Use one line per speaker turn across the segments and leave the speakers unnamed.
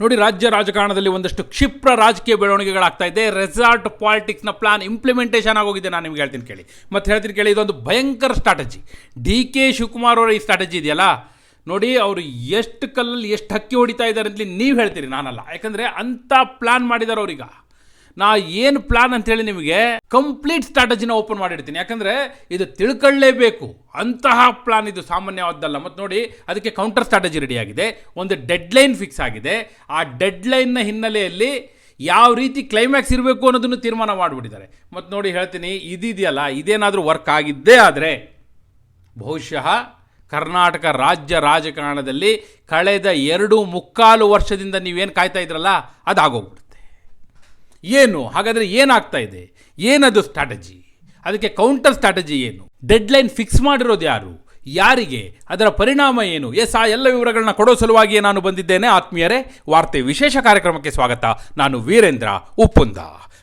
ನೋಡಿ, ರಾಜ್ಯ ರಾಜಕಾರಣದಲ್ಲಿ ಒಂದಷ್ಟು ಕ್ಷಿಪ್ರ ರಾಜಕೀಯ ಬೆಳವಣಿಗೆಗಳಾಗ್ತಾ ಇದೆ. ರೆಸಾರ್ಟ್ ಪಾಲಿಟಿಕ್ಸ್ನ ಪ್ಲಾನ್ ಇಂಪ್ಲಿಮೆಂಟೇಷನ್ ಆಗೋಗಿದೆ. ನಾನು ನಿಮ್ಗೆ ಹೇಳ್ತೀನಿ ಕೇಳಿ. ಮತ್ತು ಹೇಳ್ತೀನಿ ಕೇಳಿ, ಇದೊಂದು ಭಯಂಕರ ಸ್ಟ್ರಾಟಜಿ ಡಿ ಕೆ ಶಿವಕುಮಾರ್ ಅವರ ಈ ಸ್ಟ್ರಾಟಜಿ ಇದೆಯಲ್ಲ? ನೋಡಿ, ಅವರು ಎಷ್ಟು ಕಲ್ಲಲ್ಲಿ ಎಷ್ಟು ಹಕ್ಕಿ ಹೊಡಿತಾ ಇದ್ದಾರೆ ಅಂತ ನೀವು ಹೇಳ್ತೀರಿ, ನಾನಲ್ಲ. ಯಾಕಂದರೆ ಅಂಥ ಪ್ಲಾನ್ ಮಾಡಿದ್ದಾರೆ ಅವ್ರೀಗ ನಾ ಏನು ಪ್ಲಾನ್ ಅಂತೇಳಿ ನಿಮಗೆ ಕಂಪ್ಲೀಟ್ ಸ್ಟ್ರಾಟಜಿನ ಓಪನ್ ಮಾಡಿರ್ತೀನಿ ಯಾಕಂದರೆ ಇದು ತಿಳ್ಕೊಳ್ಳೇಬೇಕು. ಅಂತಹ ಪ್ಲಾನ್ ಇದು ಸಾಮಾನ್ಯವಾದ್ದಲ್ಲ. ಮತ್ತು ನೋಡಿ, ಅದಕ್ಕೆ ಕೌಂಟರ್ ಸ್ಟ್ರಾಟಜಿ ರೆಡಿಯಾಗಿದೆ ಒಂದು ಡೆಡ್ಲೈನ್ ಫಿಕ್ಸ್ ಆಗಿದೆ. ಆ ಡೆಡ್ಲೈನ್ನ ಹಿನ್ನೆಲೆಯಲ್ಲಿ ಯಾವ ರೀತಿ ಕ್ಲೈಮ್ಯಾಕ್ಸ್ ಇರಬೇಕು ಅನ್ನೋದನ್ನು ತೀರ್ಮಾನ ಮಾಡಿಬಿಟ್ಟಿದ್ದಾರೆ. ಮತ್ತು ನೋಡಿ ಹೇಳ್ತೀನಿ, ಇದಿದೆಯಲ್ಲ, ಇದೇನಾದರೂ ವರ್ಕ್ ಆಗಿದ್ದೇ ಆದರೆ ಬಹುಶಃ ಕರ್ನಾಟಕ ರಾಜ್ಯ ರಾಜಕಾರಣದಲ್ಲಿ ಕಳೆದ ಎರಡು ಮುಕ್ಕಾಲು ವರ್ಷದಿಂದ ನೀವೇನು ಕಾಯ್ತಾ ಇದ್ರಲ್ಲ ಅದು ಆಗೋಗ್ಬಿಡುತ್ತೆ ಏನು? ಹಾಗಾದರೆ ಏನಾಗ್ತಾ ಇದೆ? ಏನದು ಸ್ಟ್ರಾಟಜಿ ಅದಕ್ಕೆ ಕೌಂಟರ್ ಸ್ಟ್ರಾಟಜಿ ಏನು? ಡೆಡ್ಲೈನ್ ಫಿಕ್ಸ್ ಮಾಡಿರೋದು ಯಾರು? ಯಾರಿಗೆ? ಅದರ ಪರಿಣಾಮ ಏನು? ಎಸ್ ಆ ಎಲ್ಲ ವಿವರಗಳನ್ನ ಕೊಡೋ ಸಲುವಾಗಿಯೇ ನಾನು ಬಂದಿದ್ದೇನೆ. ಆತ್ಮೀಯರೇ, ವಾರ್ತೆ ವಿಶೇಷ ಕಾರ್ಯಕ್ರಮಕ್ಕೆ ಸ್ವಾಗತ. ನಾನು ವೀರೇಂದ್ರ ಉಪ್ಪುಂದ.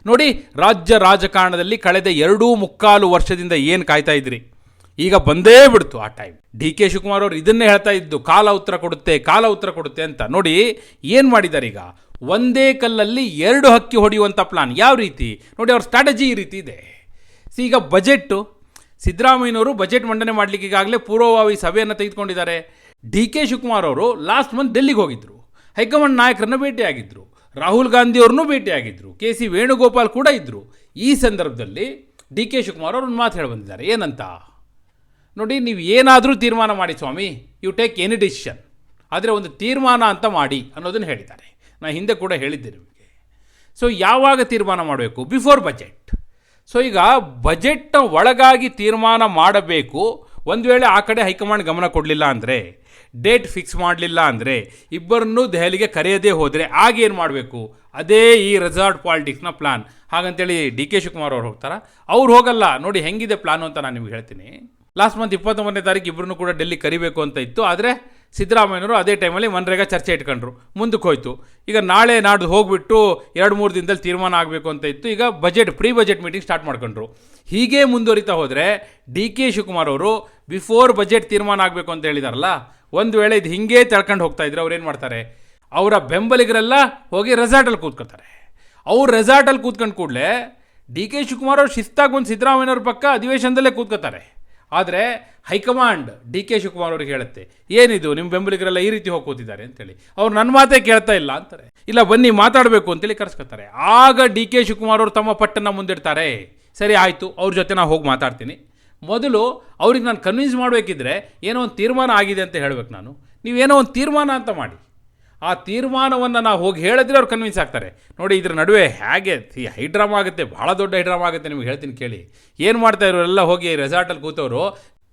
ನೋಡಿ, ರಾಜ್ಯ ರಾಜಕಾರಣದಲ್ಲಿ ಕಳೆದ ಎರಡೂ ಮುಕ್ಕಾಲು ವರ್ಷದಿಂದ ಏನು ಕಾಯ್ತಾ ಇದ್ರಿ? ಈಗ ಬಂದೇ ಬಿಡ್ತು ಆ ಟೈಮ್ ಡಿ ಕೆ ಶಿವಕುಮಾರ್ ಅವರು ಇದನ್ನೇ ಹೇಳ್ತಾ ಇದ್ದು, ಕಾಲ ಉತ್ತರ ಕೊಡುತ್ತೆ, ಕಾಲ ಉತ್ತರ ಕೊಡುತ್ತೆ ಅಂತ. ನೋಡಿ, ಏನು ಮಾಡಿದ್ದಾರೆ ಈಗ ಒಂದೇ ಕಲ್ಲಲ್ಲಿ ಎರಡು ಹಕ್ಕಿ ಹೊಡೆಯುವಂಥ ಪ್ಲಾನ್ ಯಾವ ರೀತಿ? ನೋಡಿ, ಅವ್ರ ಸ್ಟ್ರಾಟಜಿ ಈ ರೀತಿ ಇದೆ. ಸಿ, ಈಗ ಬಜೆಟ್ಟು ಸಿದ್ದರಾಮಯ್ಯನವರು ಬಜೆಟ್ ಮಂಡನೆ ಮಾಡಲಿಕ್ಕೆ ಈಗಾಗಲೇ ಪೂರ್ವಭಾವಿ ಸಭೆಯನ್ನು ತೆಗೆದುಕೊಂಡಿದ್ದಾರೆ. ಡಿ ಕೆ ಶಿವಕುಮಾರ್ ಅವರು ಲಾಸ್ಟ್ ಮಂತ್ ಡೆಲ್ಲಿಗೆ ಹೋಗಿದ್ದರು ಹೈಕಮಾಂಡ್ ನಾಯಕರನ್ನು ಭೇಟಿಯಾಗಿದ್ದರು ರಾಹುಲ್ ಗಾಂಧಿ ಅವ್ರನ್ನೂ ಭೇಟಿಯಾಗಿದ್ದರು ಕೆ ಸಿ ವೇಣುಗೋಪಾಲ್ ಕೂಡ ಇದ್ದರು ಈ ಸಂದರ್ಭದಲ್ಲಿ ಡಿ ಕೆ ಶಿವಕುಮಾರ್ ಅವರು ಮಾತು ಹೇಳಿ ಬಂದಿದ್ದಾರೆ. ಏನಂತ? ನೋಡಿ, ನೀವು ಏನಾದರೂ ತೀರ್ಮಾನ ಮಾಡಿ ಸ್ವಾಮಿ. ಯು ಟೇಕ್ ಎನಿ ಡಿಸಿಷನ್ ಆದರೆ ಒಂದು ತೀರ್ಮಾನ ಅಂತ ಮಾಡಿ ಅನ್ನೋದನ್ನು ಹೇಳಿದ್ದಾರೆ. ನಾನು ಹಿಂದೆ ಕೂಡ ಹೇಳಿದ್ದೆ ನಿಮಗೆ. ಸೊ ಯಾವಾಗ ತೀರ್ಮಾನ ಮಾಡಬೇಕು? ಬಿಫೋರ್ ಬಜೆಟ್ ಸೊ ಈಗ ಬಜೆಟ್ನ ಒಳಗಾಗಿ ತೀರ್ಮಾನ ಮಾಡಬೇಕು. ಒಂದು ವೇಳೆ ಆ ಕಡೆ ಹೈಕಮಾಂಡ್ ಗಮನ ಕೊಡಲಿಲ್ಲ ಅಂದರೆ ಡೇಟ್ ಫಿಕ್ಸ್ ಮಾಡಲಿಲ್ಲ ಅಂದರೆ, ಇಬ್ಬರನ್ನೂ ದೆಹಲಿಗೆ ಕರೆಯದೇ ಹೋದರೆ ಆಗೇನು ಮಾಡಬೇಕು? ಅದೇ ಈ ರೆಸಾರ್ಟ್ ಪಾಲಿಟಿಕ್ಸ್ನ ಪ್ಲಾನ್ ಹಾಗಂತೇಳಿ ಡಿ ಕೆ ಶಿವಕುಮಾರ್ ಅವ್ರು ಹೋಗ್ತಾರಾ? ಅವ್ರು ಹೋಗಲ್ಲ. ನೋಡಿ ಹೆಂಗಿದೆ ಪ್ಲಾನು ಅಂತ ನಾನು ನಿಮ್ಗೆ ಹೇಳ್ತೀನಿ. ಲಾಸ್ಟ್ ಮಂತ್ ಇಪ್ಪತ್ತೊಂಬತ್ತನೇ ತಾರೀಕು ಇಬ್ಬರನ್ನು ಕೂಡ ಡೆಲ್ಲಿ ಕರಿಬೇಕು ಅಂತ ಇತ್ತು. ಆದರೆ ಸಿದ್ದರಾಮಯ್ಯನವರು ಅದೇ ಟೈಮಲ್ಲಿ ಮನ್ರೇಗ ಚರ್ಚೆ ಇಟ್ಕೊಂಡ್ರು. ಮುಂದಕ್ಕೆ ಹೋಯ್ತು. ಈಗ ನಾಳೆ ನಾಡ್ದು ಹೋಗ್ಬಿಟ್ಟು ಎರಡು ಮೂರು ದಿನದಲ್ಲಿ ತೀರ್ಮಾನ ಆಗಬೇಕು ಅಂತ ಇತ್ತು. ಈಗ budget pre budget meeting start ಮಾಡ್ಕೊಂಡ್ರು. ಹೀಗೆ ಮುಂದುವರಿತಾ ಹೋದರೆ ಡಿ ಕೆ ಶಿವಕುಮಾರ್ ಅವರು ಬಿಫೋರ್ ಬಜೆಟ್ ತೀರ್ಮಾನ ಆಗಬೇಕು ಅಂತ ಹೇಳಿದಾರಲ್ಲ, ಒಂದು ವೇಳೆ ಇದು ಹಿಂಗೆ ತಳ್ಕೊಂಡು ಹೋಗ್ತಾ ಇದ್ರೆ ಅವ್ರು ಏನು ಮಾಡ್ತಾರೆ? ಅವರ ಬೆಂಬಲಿಗರೆಲ್ಲ ಹೋಗಿ ರೆಸಾರ್ಟಲ್ಲಿ ಕೂತ್ಕೊಳ್ತಾರೆ. ಅವ್ರು ರೆಸಾರ್ಟಲ್ಲಿ ಕೂತ್ಕೊಂಡು ಕೂಡಲೇ ಡಿ ಕೆ ಶಿವಕುಮಾರ್ ಅವರು ಶಿಸ್ತಾಗಿ ಬಂದು ಸಿದ್ದರಾಮಯ್ಯವ್ರ ಪಕ್ಕ ಅಧಿವೇಶನದಲ್ಲೇ ಕೂತ್ಕೋತಾರೆ ಆದರೆ ಹೈಕಮಾಂಡ್ ಡಿ ಕೆ ಶಿವಕುಮಾರ್ ಅವ್ರಿಗೆ ಹೇಳುತ್ತೆ, ಏನಿದು ನಿಮ್ಮ ಬೆಂಬಲಿಗರೆಲ್ಲ ಈ ರೀತಿ ಹೋಗ್ಕೋತಿದ್ದಾರೆ ಅಂತೇಳಿ. ಅವ್ರು ನನ್ನ ಮಾತೇ ಕೇಳ್ತಾ ಇಲ್ಲ ಅಂತಾರೆ. ಇಲ್ಲ, ಬನ್ನಿ ಮಾತಾಡಬೇಕು ಅಂತೇಳಿ ಕರೆಸ್ಕೊತಾರೆ. ಆಗ ಡಿ ಕೆ ಶಿವಕುಮಾರ್ ಅವರು ತಮ್ಮ ಪಟ್ಟನ್ನು ಮುಂದಿಡ್ತಾರೆ. ಸರಿ, ಆಯಿತು, ಅವ್ರ ಜೊತೆ ನಾನು ಹೋಗಿ ಮಾತಾಡ್ತೀನಿ. ಮೊದಲು ಅವ್ರಿಗೆ ನಾನು ಕನ್ವಿನ್ಸ್ ಮಾಡಬೇಕಿದ್ರೆ ಏನೋ ಒಂದು ತೀರ್ಮಾನ ಆಗಿದೆ ಅಂತ ಹೇಳಬೇಕು ನಾನು. ನೀವೇನೋ ಒಂದು ತೀರ್ಮಾನ ಅಂತ ಮಾಡಿ. ಆ ತೀರ್ಮಾನವನ್ನು ನಾವು ಹೋಗಿ ಹೇಳಿದ್ರೆ ಅವ್ರು ಕನ್ವಿನ್ಸ್ ಆಗ್ತಾರೆ. ನೋಡಿ, ಇದ್ರ ನಡುವೆ ಹೇಗೆ ಈ ಹೈಡ್ರಾಮಾ ಆಗುತ್ತೆ, ಭಾಳ ದೊಡ್ಡ ಹೈಡ್ರಾಮ್ ಆಗುತ್ತೆ ನಿಮ್ಗೆ ಹೇಳ್ತೀನಿ ಕೇಳಿ. ಏನು ಮಾಡ್ತಾ ಇರೋರೆಲ್ಲ ಹೋಗಿ ರೆಸಾರ್ಟಲ್ಲಿ ಕೂತವರು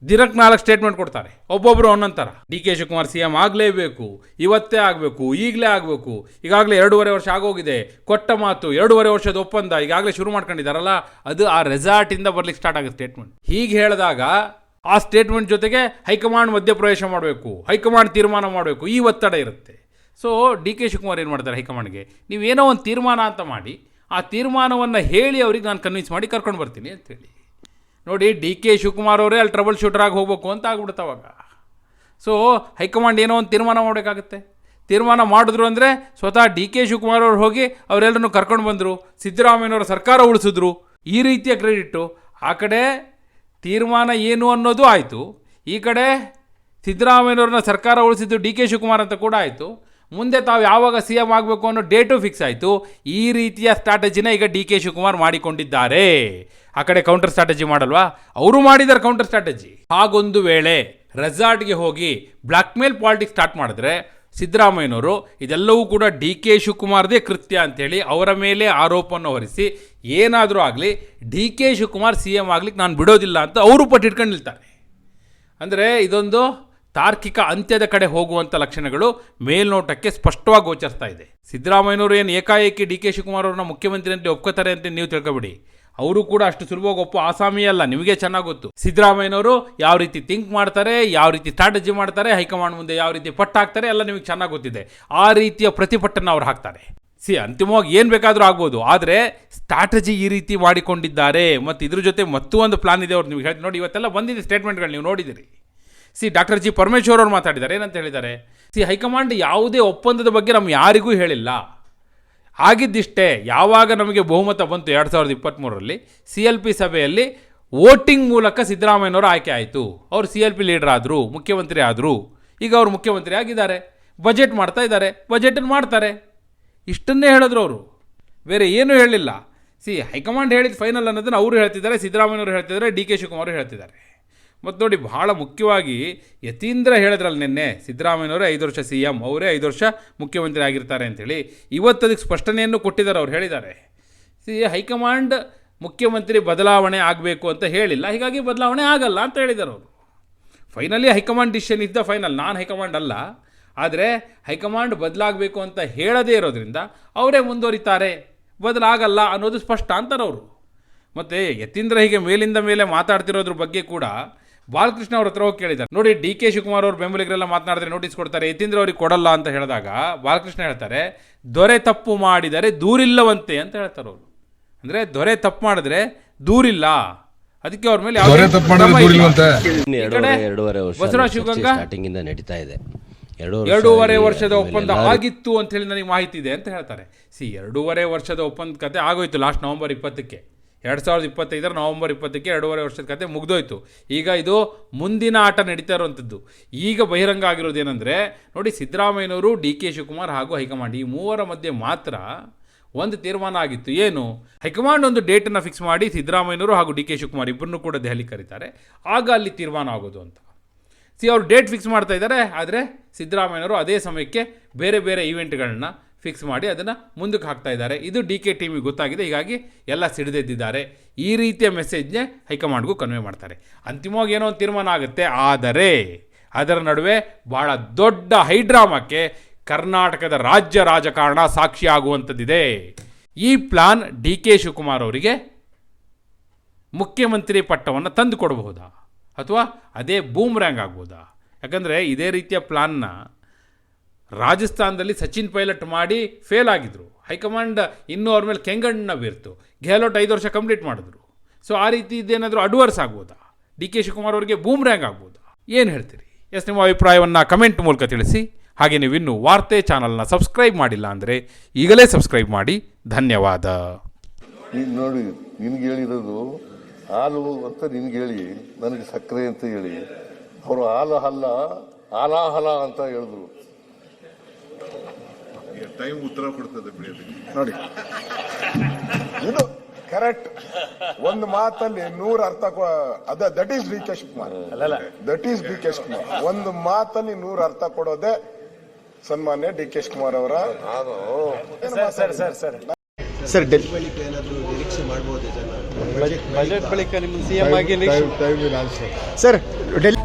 ದಿನಕ್ಕೆ ನಾಲ್ಕು ಸ್ಟೇಟ್ಮೆಂಟ್ ಕೊಡ್ತಾರೆ. ಒಬ್ಬೊಬ್ಬರು ಒಂದೊಂಥರ D K Shivakumar C M ಆಗಲೇಬೇಕು, ಇವತ್ತೇ ಆಗಬೇಕು, ಈಗಲೇ ಆಗಬೇಕು, ಈಗಾಗಲೇ ಎರಡೂವರೆ ವರ್ಷ ಆಗೋಗಿದೆ, ಕೊಟ್ಟ ಮಾತು, ಎರಡೂವರೆ ವರ್ಷದ ಒಪ್ಪಂದ, ಈಗಾಗಲೇ ಶುರು ಮಾಡ್ಕೊಂಡಿದ್ದಾರಲ್ಲ, ಅದು ಆ ರೆಸಾರ್ಟಿಂದ ಬರ್ಲಿಕ್ಕೆ ಸ್ಟಾರ್ಟ್ ಆಗುತ್ತೆ ಸ್ಟೇಟ್ಮೆಂಟ್ ಹೀಗೆ ಹೇಳಿದಾಗ ಆ ಸ್ಟೇಟ್ಮೆಂಟ್ ಜೊತೆಗೆ ಹೈಕಮಾಂಡ್ ಮಧ್ಯಪ್ರವೇಶ ಮಾಡಬೇಕು, ಹೈಕಮಾಂಡ್ ತೀರ್ಮಾನ ಮಾಡಬೇಕು, ಈ ಒತ್ತಡ ಇರುತ್ತೆ. ಸೊ ಡಿ ಕೆ ಶಿವಕುಮಾರ್ ಏನು ಮಾಡ್ತಾರೆ ಹೈಕಮಾಂಡ್ಗೆ? ನೀವೇನೋ ಒಂದು ತೀರ್ಮಾನ ಅಂತ ಮಾಡಿ, ಆ ತೀರ್ಮಾನವನ್ನು ಹೇಳಿ ಅವ್ರಿಗೆ ನಾನು ಕನ್ವಿನ್ಸ್ ಮಾಡಿ ಕರ್ಕೊಂಡು ಬರ್ತೀನಿ ಅಂತೇಳಿ ನೋಡಿ ಡಿ ಕೆ ಶಿವಕುಮಾರ್ ಅವರೇ ಅಲ್ಲಿ ಟ್ರಬಲ್ ಶೂಟರಾಗಿ ಹೋಗ್ಬೇಕು ಅಂತ ಆಗ್ಬಿಡ್ತಾವಾಗ ಸೊ ಹೈಕಮಾಂಡ್ ಏನೋ ಒಂದು ತೀರ್ಮಾನ ಮಾಡಬೇಕಾಗುತ್ತೆ. ತೀರ್ಮಾನ ಮಾಡಿದ್ರು ಅಂದರೆ ಸ್ವತಃ ಡಿ ಕೆ ಶಿವಕುಮಾರ್ ಅವ್ರು ಹೋಗಿ ಅವರೆಲ್ಲರನ್ನು ಕರ್ಕೊಂಡು ಬಂದರು, ಸಿದ್ದರಾಮಯ್ಯನವರ ಸರ್ಕಾರ ಉಳಿಸಿದ್ರು, ಈ ರೀತಿಯ ಕ್ರೆಡಿಟ್ಟು ಆ ಕಡೆ ತೀರ್ಮಾನ ಏನು ಅನ್ನೋದು ಆಯಿತು. ಈ ಕಡೆ ಸಿದ್ದರಾಮಯ್ಯನವ್ರನ್ನ ಸರ್ಕಾರ ಉಳಿಸಿದ್ದು ಡಿ ಕೆ ಶಿವಕುಮಾರ್ ಅಂತ ಕೂಡ ಆಯಿತು. ಮುಂದೆ ತಾವು ಯಾವಾಗ ಸಿ ಎಂ ಆಗಬೇಕು ಅನ್ನೋ ಡೇಟು ಫಿಕ್ಸ್ ಆಯಿತು. ಈ ರೀತಿಯ ಸ್ಟ್ರಾಟಜಿನ ಈಗ ಡಿ ಕೆ ಶಿವಕುಮಾರ್ ಮಾಡಿಕೊಂಡಿದ್ದಾರೆ. ಆ ಕಡೆ ಕೌಂಟರ್ ಸ್ಟ್ರಾಟಜಿ ಮಾಡಲ್ವಾ? ಅವರು ಮಾಡಿದ್ದಾರೆ ಕೌಂಟರ್ ಸ್ಟ್ರಾಟಜಿ ಹಾಗೊಂದು ವೇಳೆ ರೆಸಾರ್ಟ್ಗೆ ಹೋಗಿ ಬ್ಲ್ಯಾಕ್ ಮೇಲ್ ಪಾಲಿಟಿಕ್ಸ್ ಸ್ಟಾರ್ಟ್ ಮಾಡಿದ್ರೆ ಸಿದ್ದರಾಮಯ್ಯನವರು ಇದೆಲ್ಲವೂ ಕೂಡ ಡಿ ಕೆ ಶಿವಕುಮಾರ್ದೇ ಕೃತ್ಯ ಅಂತೇಳಿ ಅವರ ಮೇಲೆ ಆರೋಪವನ್ನು ಹೊರಿಸಿ ಏನಾದರೂ ಆಗಲಿ D K Shivakumar C M ಆಗ್ಲಿಕ್ಕೆ ನಾನು ಬಿಡೋದಿಲ್ಲ ಅಂತ ಅವರು ಪಟ್ಟಿಟ್ಕೊಂಡು ನಿಲ್ತಾರೆ. ಅಂದರೆ ಇದೊಂದು ತಾರ್ಕಿಕ ಅಂತ್ಯದ ಕಡೆ ಹೋಗುವಂಥ ಲಕ್ಷಣಗಳು ಮೇಲ್ನೋಟಕ್ಕೆ ಸ್ಪಷ್ಟವಾಗಿ ಗೋಚರಿಸ್ತಾ ಇದೆ. ಸಿದ್ದರಾಮಯ್ಯನವರು ಏನು ಏಕಾಏಕಿ ಡಿ ಕೆ ಶಿವಕುಮಾರ್ ಅವ್ರನ್ನ ಮುಖ್ಯಮಂತ್ರಿ ಅಂತ ಒಪ್ಕೋತಾರೆ ಅಂತ ನೀವು ತಿಳ್ಕೊಬಿಡಿ. ಅವರು ಕೂಡ ಅಷ್ಟು ಸುಲಭವಾಗಿ ಒಪ್ಪು ಆಸಾಮಿ ಅಲ್ಲ, ನಿಮಗೆ ಚೆನ್ನಾಗಿ ಗೊತ್ತು. ಸಿದ್ದರಾಮಯ್ಯನವರು ಯಾವ ರೀತಿ ಥಿಂಕ್ ಮಾಡ್ತಾರೆ, ಯಾವ ರೀತಿ ಸ್ಟ್ರಾಟಜಿ ಮಾಡ್ತಾರೆ, ಹೈಕಮಾಂಡ್ ಮುಂದೆ ಯಾವ ರೀತಿ ಪಟ್ಟು ಹಾಕ್ತಾರೆ, ಎಲ್ಲ ನಿಮಗೆ ಚೆನ್ನಾಗಿ ಗೊತ್ತಿದೆ. ಆ ರೀತಿಯ ಪ್ರತಿಭಟನೆ ಅವ್ರು ಹಾಕ್ತಾರೆ. ಸಿ, ಅಂತಿಮವಾಗಿ ಏನು ಬೇಕಾದರೂ ಆಗ್ಬೋದು. ಆದರೆ ಸ್ಟ್ರಾಟಜಿ ಈ ರೀತಿ ಮಾಡಿಕೊಂಡಿದ್ದಾರೆ. ಮತ್ತು ಇದ್ರ ಜೊತೆ ಮತ್ತೂ ಒಂದು ಪ್ಲಾನ್ ಇದೆ ಅವ್ರು ನಿಮಗೆ ಹೇಳಿ ನೋಡಿ, ಇವತ್ತೆಲ್ಲ ಬಂದಿದೆ ಸ್ಟೇಟ್ಮೆಂಟ್ಗಳು ನೀವು ನೋಡಿದಿರಿ. ಸಿ, ಡಾಕ್ಟರ್ ಜಿ ಪರಮೇಶ್ವರ್ ಅವರು ಮಾತಾಡಿದ್ದಾರೆ. ಏನಂತ ಹೇಳಿದ್ದಾರೆ? ಸಿ, ಹೈಕಮಾಂಡ್ ಯಾವುದೇ ಒಪ್ಪಂದದ ಬಗ್ಗೆ ನಮ್ಗೆ ಯಾರಿಗೂ ಹೇಳಿಲ್ಲ. ಆಗಿದ್ದಿಷ್ಟೇ, ಯಾವಾಗ ನಮಗೆ ಬಹುಮತ ಬಂತು ಎರಡು ಸಾವಿರದ ಇಪ್ಪತ್ತ್ಮೂರರಲ್ಲಿ ಸಿ ಎಲ್ ಪಿ ಸಭೆಯಲ್ಲಿ ವೋಟಿಂಗ್ ಮೂಲಕ ಸಿದ್ದರಾಮಯ್ಯನವರು ಆಯ್ಕೆ ಆಯಿತು. ಅವರು ಸಿ ಎಲ್ ಪಿ ಲೀಡರ್ ಆದರು, ಮುಖ್ಯಮಂತ್ರಿ ಆದರು. ಈಗ ಅವರು ಮುಖ್ಯಮಂತ್ರಿ ಆಗಿದ್ದಾರೆ. ಬಜೆಟ್ ಮಾಡ್ತಾ ಇದ್ದಾರೆ. ಬಜೆಟನ್ನು ಮಾಡ್ತಾರೆ. ಇಷ್ಟನ್ನೇ ಹೇಳಿದ್ರು ಅವರು. ಬೇರೆ ಏನೂ ಹೇಳಿಲ್ಲ ಸಿ, ಹೈಕಮಾಂಡ್ ಹೇಳಿದ ಫೈನಲ್ ಅನ್ನೋದನ್ನು ಅವರು ಹೇಳ್ತಿದ್ದಾರೆ, ಸಿದ್ದರಾಮಯ್ಯನವರು ಹೇಳ್ತಿದ್ದಾರೆ, ಡಿ ಕೆ ಶಿವಕುಮಾರ್ ಹೇಳ್ತಿದ್ದಾರೆ. ಮತ್ತು ನೋಡಿ ಬಹಳ ಮುಖ್ಯವಾಗಿ ಯತೀಂದ್ರ ಹೇಳಿದ್ರಲ್ಲ ನಿನ್ನೆ ಸಿದ್ದರಾಮಯ್ಯನವರೇ ಐದು ವರ್ಷ ಸಿ ಎಂ, ಅವರೇ ಐದು ವರ್ಷ ಮುಖ್ಯಮಂತ್ರಿ ಆಗಿರ್ತಾರೆ ಅಂತೇಳಿ. ಇವತ್ತು ಅದಕ್ಕೆ ಸ್ಪಷ್ಟನೆಯನ್ನು ಕೊಟ್ಟಿದ್ದಾರೆ ಅವ್ರು ಹೇಳಿದ್ದಾರೆ. ಸಿ ಹೈಕಮಾಂಡ್ ಮುಖ್ಯಮಂತ್ರಿ ಬದಲಾವಣೆ ಆಗಬೇಕು ಅಂತ ಹೇಳಿಲ್ಲ. ಹೀಗಾಗಿ ಬದಲಾವಣೆ ಆಗಲ್ಲ ಅಂತ ಹೇಳಿದ್ದಾರೆ ಅವರು. ಫೈನಲಿ ಹೈಕಮಾಂಡ್ ಡಿಸಿಷನ್ ಇದ್ದ ಫೈನಲ್. ನಾನು ಹೈಕಮಾಂಡ್ ಅಲ್ಲ. ಆದರೆ ಹೈಕಮಾಂಡ್ ಬದಲಾಗಬೇಕು ಅಂತ ಹೇಳದೇ ಇರೋದ್ರಿಂದ ಅವರೇ ಮುಂದುವರಿತಾರೆ. ಬದಲಾಗಲ್ಲ ಅನ್ನೋದು ಸ್ಪಷ್ಟ ಅಂತಾರೆ ಅವರು. ಮತ್ತು ಯತೀಂದ್ರ ಹೀಗೆ ಮೇಲಿಂದ ಮೇಲೆ ಮಾತಾಡ್ತಿರೋದ್ರ ಬಗ್ಗೆ ಕೂಡ ಬಾಲಕೃಷ್ಣ ಅವ್ರ ಹತ್ರ ಹೋಗಿ ಕೇಳಿದ್ದಾರೆ. ನೋಡಿ ಡಿ ಕೆ ಶಿವಕುಮಾರ್ ಅವ್ರ ಬೆಂಬಲಿಗರೆಲ್ಲ ಮಾತನಾಡಿದ್ರೆ ನೋಟಿಸ್ ಕೊಡ್ತಾರೆ ಯತೀಂದ್ರ ಅವ್ರಿಗೆ ಕೊಡಲ್ಲ ಅಂತ ಹೇಳಿದಾಗ ಬಾಲಕೃಷ್ಣ ಹೇಳ್ತಾರೆ ದೊರೆ ತಪ್ಪು ಮಾಡಿದರೆ ದೂರಿಲ್ಲವಂತೆ ಅಂತ ಹೇಳ್ತಾರೆ ಅವರು. ಅಂದ್ರೆ ದೊರೆ ತಪ್ಪು ಮಾಡಿದ್ರೆ ದೂರಿಲ್ಲ. ಅದಕ್ಕೆ ಅವ್ರ ಮೇಲೆ ಬಸವರಾಜ ಶಿವಗಂಗಾ
ಸ್ಟಾರ್ಟಿಂಗ್ ಇಂದ ನಡೀತಾ ಇದೆ.
ಎರಡೂವರೆ ವರ್ಷದ ಒಪ್ಪಂದ ಆಗಿತ್ತು ಅಂತ ಹೇಳಿ ನನಗೆ ಮಾಹಿತಿ ಇದೆ ಅಂತ ಹೇಳ್ತಾರೆ. ಸಿ ಎರಡೂವರೆ ವರ್ಷದ ಒಪ್ಪಂದ ಕತೆ ಆಗೋಯ್ತು ಲಾಸ್ಟ್ ನವೆಂಬರ್ ಇಪ್ಪತ್ತಕ್ಕೆ. ಎರಡು ಸಾವಿರದ ಇಪ್ಪತ್ತೈದರ ನವಂಬರ್ ಇಪ್ಪತ್ತಕ್ಕೆ ಎರಡೂವರೆ ವರ್ಷದ ಕತೆ ಮುಗ್ದೋಯ್ತು. ಈಗ ಇದು ಮುಂದಿನ ಆಟ ನಡೀತಾ ಇರುವಂಥದ್ದು. ಈಗ ಬಹಿರಂಗ ಆಗಿರೋದು ಏನಂದರೆ, ನೋಡಿ ಸಿದ್ದರಾಮಯ್ಯನವರು ಡಿ ಕೆ ಶಿವಕುಮಾರ್ ಹಾಗೂ ಹೈಕಮಾಂಡ್ ಈ ಮೂವರ ಮಧ್ಯೆ ಮಾತ್ರ ಒಂದು ತೀರ್ಮಾನ ಆಗಿತ್ತು. ಏನು? ಹೈಕಮಾಂಡ್ ಒಂದು ಡೇಟನ್ನು ಫಿಕ್ಸ್ ಮಾಡಿ ಸಿದ್ದರಾಮಯ್ಯನವರು ಹಾಗೂ ಡಿ ಕೆ ಶಿವಕುಮಾರ್ ಇಬ್ಬರನ್ನು ಕೂಡ ದೆಹಲಿ ಕರೀತಾರೆ. ಆಗ ಅಲ್ಲಿ ತೀರ್ಮಾನ ಆಗೋದು ಅಂತ. ಸಿ, ಅವರು ಡೇಟ್ ಫಿಕ್ಸ್ ಮಾಡ್ತಾ ಇದ್ದಾರೆ, ಆದರೆ ಸಿದ್ದರಾಮಯ್ಯನವರು ಅದೇ ಸಮಯಕ್ಕೆ ಬೇರೆ ಬೇರೆ ಈವೆಂಟ್ಗಳನ್ನ ಫಿಕ್ಸ್ ಮಾಡಿ ಅದನ್ನು ಮುಂದಕ್ಕೆ ಹಾಕ್ತಾ ಇದ್ದಾರೆ. ಇದು ಡಿ ಕೆ ಟೀಮಿಗೆ ಗೊತ್ತಾಗಿದೆ. ಹೀಗಾಗಿ ಎಲ್ಲ ಸಿಡಿದೆದ್ದಿದ್ದಾರೆ. ಈ ರೀತಿಯ ಮೆಸೇಜ್ನೇ ಹೈಕಮಾಂಡ್ಗೂ ಕನ್ವೆ ಮಾಡ್ತಾರೆ. ಅಂತಿಮವಾಗಿ ಏನೋ ಒಂದು ತೀರ್ಮಾನ ಆಗುತ್ತೆ. ಆದರೆ, ಅದರ ನಡುವೆ ಭಾಳ ದೊಡ್ಡ ಹೈಡ್ರಾಮಕ್ಕೆ ಕರ್ನಾಟಕದ ರಾಜ್ಯ ರಾಜಕಾರಣ ಸಾಕ್ಷಿಯಾಗುವಂಥದ್ದಿದೆ ಈ ಪ್ಲಾನ್ ಡಿ ಕೆ ಶಿವಕುಮಾರ್ ಅವರಿಗೆ ಮುಖ್ಯಮಂತ್ರಿ ಪಟ್ಟವನ್ನು ತಂದು ಕೊಡಬಹುದಾ ಅಥವಾ ಅದೇ ಬೂಮ್ರ್ಯಾಂಗ್ ಆಗ್ಬೋದಾ? ಯಾಕಂದರೆ ಇದೇ ರೀತಿಯ ಪ್ಲಾನ್ನ ರಾಜಸ್ಥಾನದಲ್ಲಿ ಸಚಿನ್ ಪೈಲಟ್ ಮಾಡಿ ಫೇಲ್ ಆಗಿದ್ದರು ಹೈಕಮಾಂಡ್ ಇನ್ನೂ ಅವ್ರ ಮೇಲೆ ಕೆಂಗಣ್ಣ ಬೀರ್ತು. ಗೆಹ್ಲೋಟ್ ಐದು ವರ್ಷ ಕಂಪ್ಲೀಟ್ ಮಾಡಿದ್ರು. ಸೊ ಆ ರೀತಿ ಇದೇನಾದರೂ ಅಡ್ವರ್ಸ್ ಆಗ್ಬೋದಾ? ಡಿ ಕೆ ಶಿವಕುಮಾರ್ ಅವರಿಗೆ ಬೂಮ್ರ್ಯಾಂಗ್ ಆಗ್ಬೋದಾ? ಏನು ಹೇಳ್ತೀರಿ? ಎಸ್, ನಿಮ್ಮ ಅಭಿಪ್ರಾಯವನ್ನು ಕಮೆಂಟ್ ಮೂಲಕ ತಿಳಿಸಿ. ಹಾಗೆ ನೀವು ಇನ್ನೂ ವಾರ್ತೆ ಚಾನಲ್ನ ಸಬ್ಸ್ಕ್ರೈಬ್ ಮಾಡಿಲ್ಲ ಅಂದರೆ ಈಗಲೇ ಸಬ್ಸ್ಕ್ರೈಬ್ ಮಾಡಿ. ಧನ್ಯವಾದ.
ನೀನು ನೋಡಿ, ನಿನ್ಗೆ ಹೇಳಿರೋದು ಹಾಲು ಅಂತ ನಿನ್ಗೆ ಹೇಳಿ. ನನಗೆ ಸಕ್ಕರೆ ಅಂತ ಹೇಳಿ. ಅವರು ಹಾಲು ಹಲ್ಲ, ಹಾಲಾಹಲ ಅಂತ ಹೇಳಿದ್ರು.
ಟೈಮ್ ಉತ್ತರ ಕೊಡ್ತದೆ ಬಿಡಿ ಅದಕ್ಕೆ.
ನೋಡಿ. ಇದು ಕರೆಕ್ಟ್ ಒಂದು ಮಾತಲ್ಲಿ ನೂರ ಅರ್ಥ ಕೊ- ಅದ that is D K Shivakumar that is D K Shivakumar ಒಂದು ಮಾತಲ್ಲಿ ನೂರ ಅರ್ಥ ಕೊಡೋದೆ ಸನ್ಮಾನ್ಯ ಡಿ ಕೆ ಶಿವಕುಮಾರ್ ಅವರ sir sir sir
sir. Delhi budget ಬಳಿಕ ನಿಮ್ಮ ಸಿಎಂ ಆಗಿ
time time will answer
sir Delhi